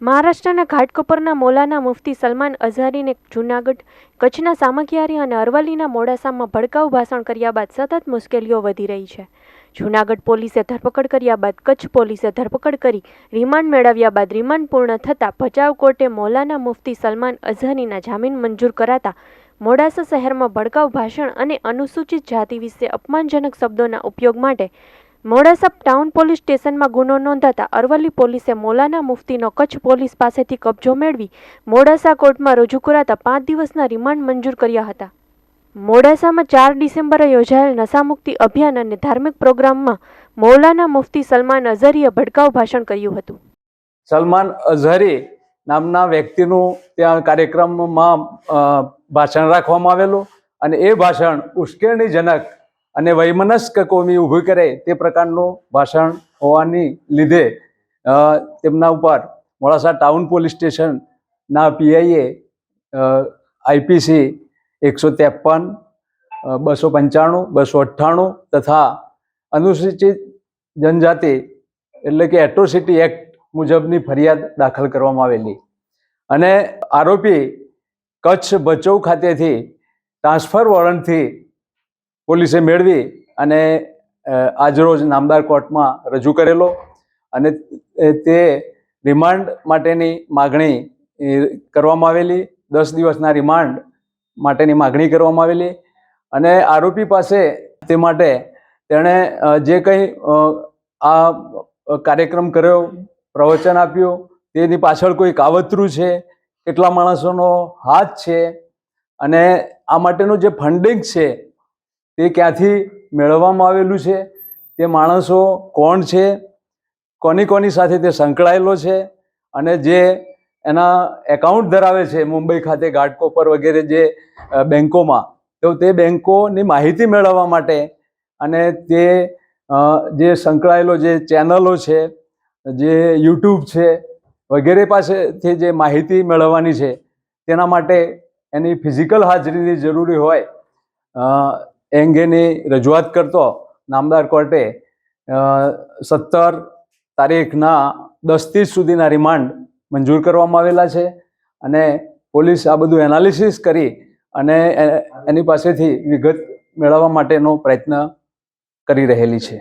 મહારાષ્ટ્રના ઘાટકોપરના મોલાના મુફ્તી સલમાન અઝહરીને જૂનાગઢ, કચ્છના સામખિયારી અને અરવલ્લીના મોડાસામાં ભડકાઉ ભાષણ કર્યા બાદ સતત મુશ્કેલીઓ વધી રહી છે. જૂનાગઢ પોલીસે ધરપકડ કર્યા બાદ કચ્છ પોલીસે ધરપકડ કરી રિમાન્ડ મેળવ્યા બાદ રિમાન્ડ પૂર્ણ થતાં ભચાઉ કોર્ટે મૌલાના મુફ્તી સલમાન અઝહરીના જામીન મંજૂર કરાતા મોડાસા શહેરમાં ભડકાઉ ભાષણ અને અનુસૂચિત જાતિ વિશે અપમાનજનક શબ્દોના ઉપયોગ માટે મોડાસા ટાઉન પોલીસ સ્ટેશનમાં ગુનો નોંધાતા અરવલ્લી પોલીસે મૌલાના મુફ્તીનો કચ્છ પોલીસ પાસેથી કબજો મેળવી મોડાસા કોર્ટમાં રજૂ કરાતા પાંચ દિવસના રિમાન્ડ મંજૂર કર્યા હતા. મોડાસામાં ચાર ડિસેમ્બરે યોજાયેલ નશામુક્તિ અભિયાન અને ધાર્મિક પ્રોગ્રામમાં મૌલાના મુફ્તી સલમાન અઝહરીએ ભડકાઉ ભાષણ કર્યું હતું. સલમાન અઝહરી નામના વ્યક્તિનું ત્યાં કાર્યક્રમમાં ભાષણ રાખવામાં આવેલું અને એ ભાષણ ઉશ્કેરણીજનક અને વૈમનસ્ક કોમી ઊભી કરે તે પ્રકારનું ભાષણ હોવાની લીધે તેમના ઉપર મોડાસા ટાઉન પોલીસ સ્ટેશનના પીઆઈએ આઈપીસી એકસો ત્રેપન બસો પંચાણું, બસો અઠ્ઠાણું તથા અનુસૂચિત જનજાતિ એટલે કે એટ્રોસિટી એક્ટ મુજબની ફરિયાદ દાખલ કરવામાં આવેલી. અને આરોપી કચ્છ ભચૌ ખાતેથી ટ્રાન્સફર વોરંટથી પોલીસે મેળવી અને આજરોજ નામદાર કોર્ટમાં રજૂ કરેલો અને તે રિમાન્ડ માટેની માગણી કરવામાં આવેલી. દસ દિવસના રિમાન્ડ માટેની માગણી કરવામાં આવેલી અને આરોપી પાસે તે માટે તેણે જે કંઈ આ કાર્યક્રમ કર્યો, પ્રવચન આપ્યું, તેની પાછળ કોઈ કાવતરું છે, કેટલા માણસોનો હાથ છે અને આ માટેનું જે ફંડિંગ છે તે ક્યાંથી મેળવવામાં આવેલું છે? તે માણસો કોણ છે? કોની કોની સાથે તે સંકળાયેલો છે? અને જે એના એકાઉન્ટ ધરાવે છે, મુંબઈ ખાતે ઘાટકોપર વગેરે જે બેન્કોમાં તો તે બેંકોની માહિતી મેળવવા માટે અને તે જે સંકળાયેલો જે ચેનલો છે, જે યુટ્યુબ છે, વગેરે પાસેથી જે માહિતી મેળવવાની છે, તેના માટે એની ફિઝિકલ હાજરીની જરૂરી હોય. એ અંગેની રજૂઆત કરતો નામદાર કોર્ટે સત્તર તારીખના દસ ત્રીસ સુધીના રિમાન્ડ મંજૂર કરવામાં આવેલા છે અને પોલીસ આ બધું એનાલિસિસ કરી અને એની પાસેથી વિગત મેળવવા માટેનો પ્રયત્ન કરી રહેલી છે.